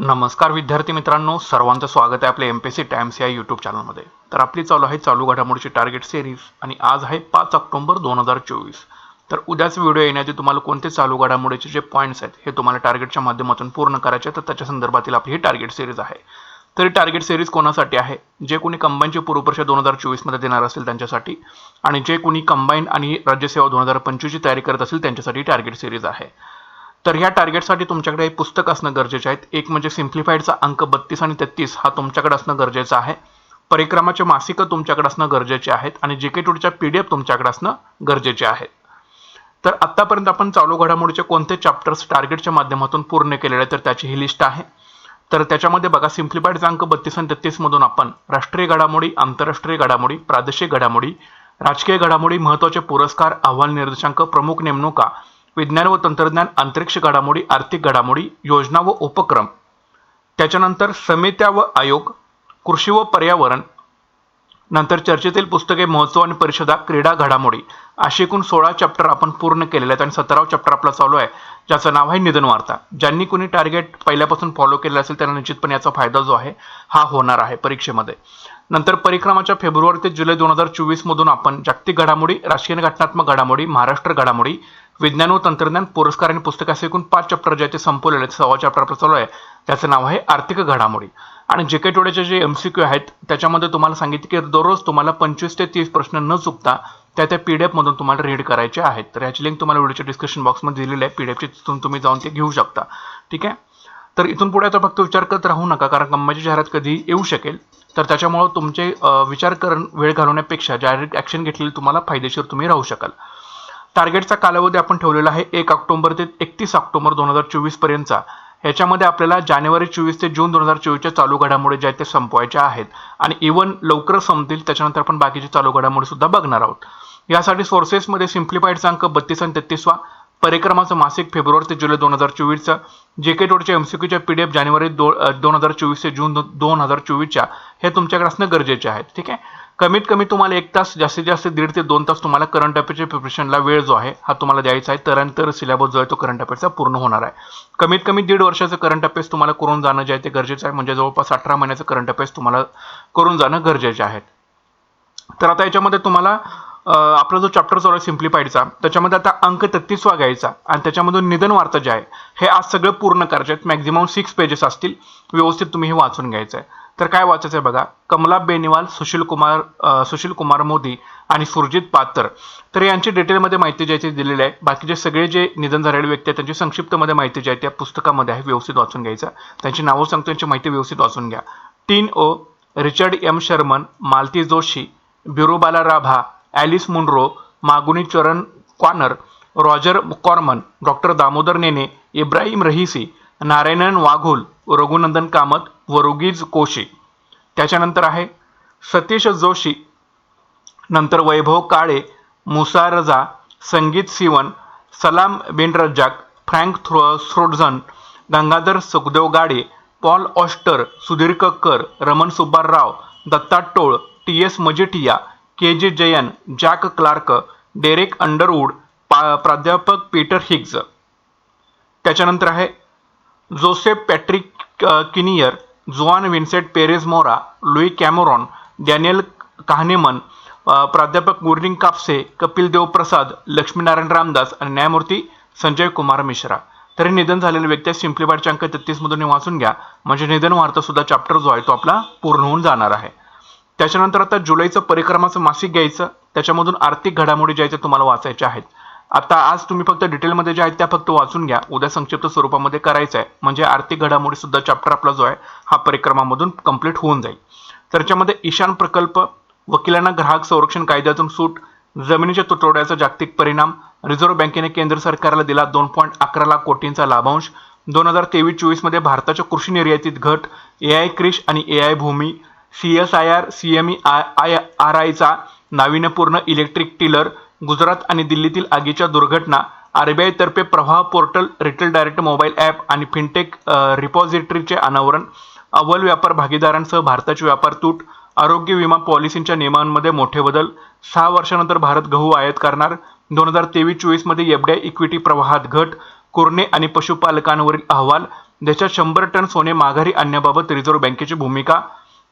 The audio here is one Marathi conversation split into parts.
नमस्कार विद्यार्थी मित्रांनो सर्वांचं स्वागत आहे आपल्या एम पी सी टाइम्स या यूट्यूब चॅनलमध्ये तर आपली चालू आहे चालू घडामोडीची टार्गेट सिरीज आणि आज आहे पाच ऑक्टोबर दोन हजार चोवीस. तर उद्याच व्हिडिओ येण्याआधी तुम्हाला कोणते चालू घडामोडीचे जे पॉईंट्स आहेत हे तुम्हाला टार्गेटच्या माध्यमातून पूर्ण करायचे आहेत, तर त्याच्या संदर्भातील आपली ही टार्गेट सिरीज आहे. तर ही टार्गेट सिरीज कोणासाठी आहे? जे कोणी कंबाईनची पूर्वपरीक्षा दोन हजार चोवीसमध्ये देणार असेल त्यांच्यासाठी आणि जे कोणी कंबाईन आणि राज्यसेवा दोन हजार पंचवीसची तयारी करत असेल त्यांच्यासाठी टार्गेट सिरीज आहे. तर ह्या टार्गेटसाठी तुमच्याकडे एक पुस्तक असणं गरजेचे आहेत एक म्हणजे सिम्प्लिफाईडचा अंक बत्तीस आणि तेहतीस हा तुमच्याकडे असणं गरजेचं आहे. परिक्रमाचे मासिकं तुमच्याकडे असणं गरजेचे आहेत आणि जे के टूडच्या पी डी एफ तुमच्याकडे असणं गरजेचे आहेत तर आत्तापर्यंत आपण चालू घडामोडीचे कोणते चॅप्टर्स टार्गेटच्या माध्यमातून पूर्ण केलेले तर त्याची ही लिस्ट आहे. तर त्याच्यामध्ये बघा सिम्प्लिफाईडचा अंक बत्तीस आणि तेहतीसमधून आपण राष्ट्रीय घडामोडी आंतरराष्ट्रीय घडामोडी प्रादेशिक घडामोडी राजकीय घडामोडी महत्त्वाचे पुरस्कार अहवाल निर्देशांक प्रमुख नेमणुका विज्ञान व तंत्रज्ञान अंतरिक्ष घडामोडी आर्थिक घडामोडी योजना व उपक्रम. त्याच्यानंतर समित्या व आयोग कृषी व पर्यावरण नंतर चर्चेतील पुस्तके महोत्सव आणि परिषदा क्रीडा घडामोडी असे एकूण सोळा चॅप्टर आपण पूर्ण केलेले आहेत आणि सतरावा चॅप्टर आपला चालू आहे ज्याचं नाव आहे निधन वार्ता. ज्यांनी कोणी टार्गेट पहिल्यापासून फॉलो केलेलं असेल त्यांना निश्चितपणे याचा फायदा जो आहे हा होणार आहे परीक्षेमध्ये. नंतर परिक्रमाच्या फेब्रुवारी ते जुलै दोन हजार चोवीसमधून आपण जागतिक घडामोडी राष्ट्रीय घटनात्मक घडामोडी महाराष्ट्र घडामोडी विज्ञान व तंत्रज्ञान पुरस्कार आणि पुस्तक असे एकूण पाच चॅप्टर ज्याचे ते संपवलेले आहेत. सव्वा चॅप्टर आपलं चालू आहे. त्याचं नाव आहे आर्थिक घडामोडी. आणि जे काही टोळ्याचे जे एम सी क्यू आहेत त्याच्यामध्ये तुम्हाला सांगितले की दररोज तुम्हाला पंचवीस ते तीस प्रश्न न चुकता त्या त्या पी डी एफमधून तुम्हाला रीड करायचे आहेत. तर याची लिंक तुम्हाला व्हिडिओच्या डिस्क्रिप्शन बॉक्समध्ये दिलेली आहे. पी डी एफची तिथून तुम्ही जाऊन ते घेऊ शकता. ठीक आहे? तर इथून पुढे आता फक्त विचार करत राहू नका कारण कंपनीची जाहिरात कधी येऊ शकेल. तर त्याच्यामुळं तुमचे विचार करून वेळ घालवण्यापेक्षा डायरेक्ट ॲक्शन घेतलेली तुम्हाला फायदेशीर तुम्ही राहू शकाल. टार्गेटचा कालावधी आपण ठेवलेला आहे एक ऑक्टोबर ते एकतीस ऑक्टोबर दोन हजार चोवीस पर्यंतचा. ह्याच्यामध्ये आपल्याला जानेवारी चोवीस ते जून दोन हजार चोवीसच्या चालू घडामोडी ज्या आहेत ते संपवायच्या आहेत. आणि इव्हन लवकर संपतील त्याच्यानंतर आपण बाकीचे चालू घडामोडी सुद्धा बघणार आहोत. यासाठी सोर्सेसमध्ये सिम्प्लिफाईडचा अंक बत्तीस आणि तेहतीसवा परिक्रमाचं मासिक फेब्रुवारी ते जुलै दोन हजार चोवीसचं जे के टोडच्या एमसीक्यूच्या पी डी एफ जानेवारी दो दोन हजार चोवीस ते जून दोन हजार चोवीसच्या हे तुमच्याकडे असणं गरजेचे आहेत ठीक आहे? कमीत कमी तुम्हाला एक तास जास्तीत जास्त दीड ते दोन तास तुम्हाला करंट अफेअरच्या प्रिपरेशनला वेळ जो आहे हा तुम्हाला द्यायचा आहे. तरंतर सिलेबस जो आहे तो करंट अफेअरचा पूर्ण होणार आहे. कमीत कमी दीड वर्षाचं करंट अफेअर्स तुम्हाला करून जाणं जे आहे ते गरजेचं आहे. म्हणजे जवळपास अठरा महिन्याचं करंट अफेअर्स तुम्हाला करून जाणं गरजेचे आहे. तर आता याच्यामध्ये तुम्हाला आपला जो चॅप्टर चालू आहे सिम्प्लिफाईडचा त्याच्यामध्ये आता अंक तेहतीसवा घ्यायचा आणि त्याच्यामधून निधन वार्ता जे आहे हे आज सगळं पूर्ण करायचे आहेत. मॅक्झिमम सिक्स पेजेस असतील. व्यवस्थित तुम्ही हे वाचून घ्यायचं आहे. तर काय वाचायचं आहे बघा? कमला बेनिवाल सुशील कुमार सुशील कुमार मोदी आणि सुरजित पात्र तर यांची डिटेलमध्ये माहिती जी आहे ती दिलेली आहे. बाकीचे सगळे जे निधन झालेले व्यक्ती आहेत त्यांची संक्षिप्तमध्ये माहिती जी आहे त्या पुस्तकामध्ये आहे व्यवस्थित वाचून घ्यायचं. त्यांची नावं सांगतो त्यांची माहिती व्यवस्थित वाचून घ्या. टीन ओ Richard M Sherman Malti Joshi Birubala Rabha Alice Munro Maguni Charan Kuanr Roger Corman doctor Damodar Nene Ibrahim Rahisi Narayanan Waghol Raghunandan Kamat Varghese Koshy. त्याच्यानंतर आहे सतीश जोशी. नंतर वैभव काळे मुसारजा संगीत सिवन सलाम बिन रज्जाक फ्रँक थ्रो स्रोडझन Gangadhar Sukhdev Gade Paul Auster Sudhir Kakkar Raman Subbarao Datta Tol T S Majithia K J Jayan Jack Clark Derek Underwood पा प्राध्यापक पीटर हिग्ज. त्याच्यानंतर आहे Joseph Patrick Kinnear Juan Vincent Perez Mora Louis Cameron Daniel Kahneman प्राध्यापक गुरलिंग कापसे कपिल देव प्रसाद लक्ष्मीनारायण रामदास आणि न्यायमूर्ती संजय कुमार मिश्रा. तरी निधन झालेले व्यक्ती सिम्प्लिफाईडच्या अंक तेहतीसमधून वाचून घ्या. म्हणजे निधन वार्ता सुद्धा चॅप्टर जो आहे तो आपला पूर्ण होऊन जाणार आहे. त्याच्यानंतर आता जुलैचं परिक्रमाचं मासिक घ्यायचं. त्याच्यामधून आर्थिक घडामोडी ज्यायचं तुम्हाला वाचायच्या आहेत. आता आज तुम्ही फक्त डिटेलमध्ये ज्या आहेत त्या फक्त वाचून घ्या. उद्या संक्षिप्त स्वरूपामध्ये करायचं आहे म्हणजे आर्थिक घडामोडी सुद्धा चॅप्टर आपला जो आहे हा परिक्रमामधून कंप्लीट होऊन जाईल. तर त्याच्यामध्ये ईशान प्रकल्प वकिलांना ग्राहक संरक्षण कायद्यातून सूट जमिनीच्या तुटवड्याचा जागतिक परिणाम रिझर्व्ह बँकेने केंद्र सरकारला दिला दोन पॉईंट अकरा लाख कोटींचा लाभांश. दोन हजार तेवीस चोवीसमध्ये भारताच्या कृषी निर्यातीत घट ए आय क्रिश आणि A I Bhumi C S I R C M E I I R आयचा नाविन्यपूर्ण इलेक्ट्रिक टिलर गुजरात आणि दिल्लीतील आगीच्या दुर्घटना R B आयतर्फे Pravah portal retail direct mobile app आणि फिनटेक रिपॉझिटरीचे अनावरण अव्वल व्यापार भागीदारांसह भारताची व्यापार तूट आरोग्य विमा पॉलिसींच्या नियमांमध्ये मोठे बदल सहा वर्षानंतर भारत गहू आयात करणार दोन हजार तेवीस चोवीसमध्ये एफडीआय इक्विटी प्रवाहात घट कुरणे आणि पशुपालकांवरील अहवाल देशात शंभर टन सोने माघारी आणण्याबाबत रिझर्व्ह बँकेची भूमिका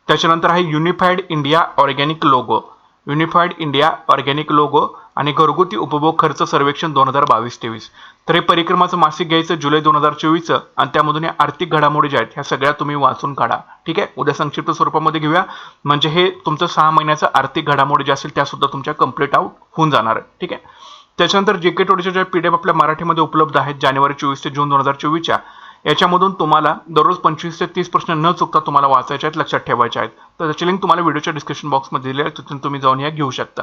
त्याच्यानंतर आहे unified India organic logo unified India organic logo आणि घरगुती उपभोग खर्च सर्वेक्षण दोन हजार बावीस तेवीस. तर हे परिक्रमाचं मासिक घ्यायचं जुलै दोन हजार चोवीसचं आणि त्यामधून या आर्थिक घडामोडी ज्या आहेत ह्या सगळ्या तुम्ही वाचून काढा. ठीक आहे? उद्या संक्षिप्त स्वरूपामध्ये घेऊया. म्हणजे हे तुमचं सहा महिन्याचं आर्थिक घडामोडी ज्या असेल त्या सुद्धा तुमच्या कंप्लीट आउट होऊन जाणार आहे. ठीक आहे? त्याच्यानंतर जे के टोडीच्या ज्या पी डी एफ आपल्या मराठीमध्ये उपलब्ध आहेत जानेवारी चोवीस ते जून दोन हजार चोवीसच्या याच्यामधून तुम्हाला दररोज पंचवीस ते तीस प्रश्न न चुकता तुम्हाला वाचायचे आहेत लक्षात ठेवायचे आहेत. तर त्याची लिंक तुम्हाला व्हिडिओच्या डिस्क्रिप्शन बॉक्समध्ये दिली आहे तिथून तुम्ही जाऊन या घेऊ शकता.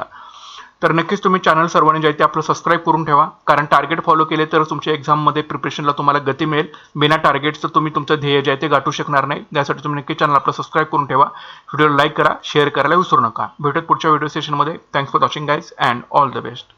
तर नक्कीच तुम्ही चॅनल सर्वांनी जे आहे ते आपलं सबस्क्राईब करून ठेवा. कारण टार्गेट फॉलो केले तर तुमच्या एक्झाममध्ये प्रिपरेशनला तुम्हाला गती मिळेल. बिना टार्गेटचं तुम्ही तुमचं ध्येय जे आहे ते गाठू शकणार नाही. त्यासाठी तुम्ही नक्की चॅनल आपलं सबस्क्राईब करून ठेवा. व्हिडिओला लाईक करा शेअर करायला विसरू नका. भेटत पुढच्या व्हिडिओ सेशनमध्ये thanks for watching guys and all the best